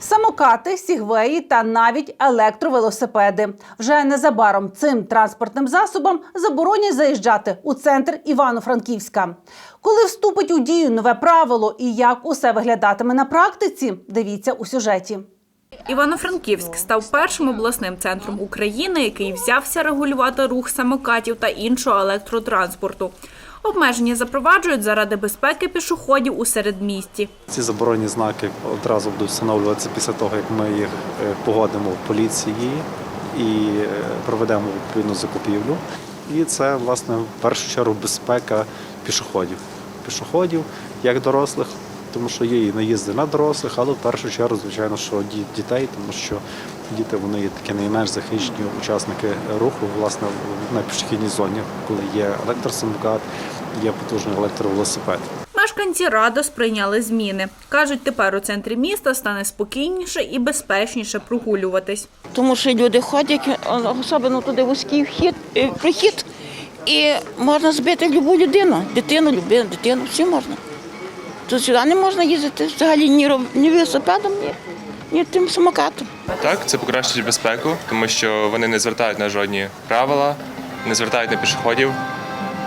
Самокати, сігвеї та навіть електровелосипеди. Вже незабаром цим транспортним засобам заборонять заїжджати у центр Івано-Франківська. Коли вступить у дію нове правило і як усе виглядатиме на практиці, дивіться у сюжеті. Івано-Франківськ став першим обласним центром України, який взявся регулювати рух самокатів та іншого електротранспорту. Обмеження запроваджують заради безпеки пішоходів у середмісті. Ці заборонні знаки одразу будуть встановлюватися після того, як ми їх е, погодимо в поліції і е, проведемо відповідну закупівлю. І це, власне, в першу чергу безпека пішоходів. Пішоходів, як дорослих, тому що є і наїзди на дорослих, але в першу чергу, звичайно, що ді- дітей, тому що діти вони є такі найменш захищені учасники руху, власне, в- на пішохідній зоні, коли є електросамокат, є потужний електровелосипед. Мешканці радо сприйняли зміни. Кажуть, тепер у центрі міста стане спокійніше і безпечніше прогулюватись. Тому що люди ходять, особливо туди вузький вхід, е, прихід, і можна збити любу людину, дитину, любину, дитину, всі можна. Тут сюди не можна їздити взагалі ні, ні велосипедом, ні, ні тим самокатом. Так, це покращить безпеку, тому що вони не звертають на жодні правила, не звертають на пішоходів.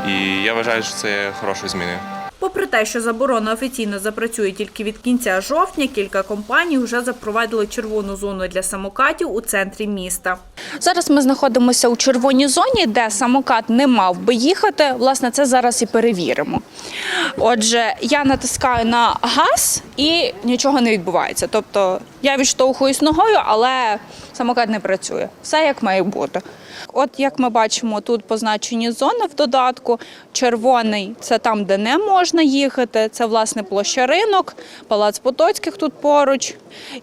І я вважаю, що це є хорошою зміною. Попри те, що заборона офіційно запрацює тільки від кінця жовтня, кілька компаній вже запровадили червону зону для самокатів у центрі міста. Зараз ми знаходимося у червоній зоні, де самокат не мав би їхати. Власне, це зараз і перевіримо. Отже, я натискаю на газ і нічого не відбувається. Тобто я відштовхуюсь ногою, але самокат не працює. Все як має бути. От як ми бачимо, тут позначені зони в додатку. Червоний це там, де не можна їхати. Це власне площа ринок, палац Потоцьких тут поруч,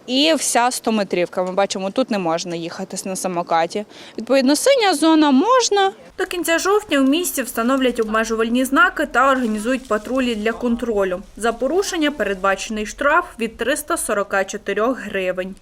і вся 100-метрівка. Ми бачимо, тут не можна їхати на самокаті. Відповідно, синя зона можна. До кінця жовтня у місті встановлять обмежувальні знаки та організують патрулі для контролю. За порушення передбачений штраф від 344 гривень.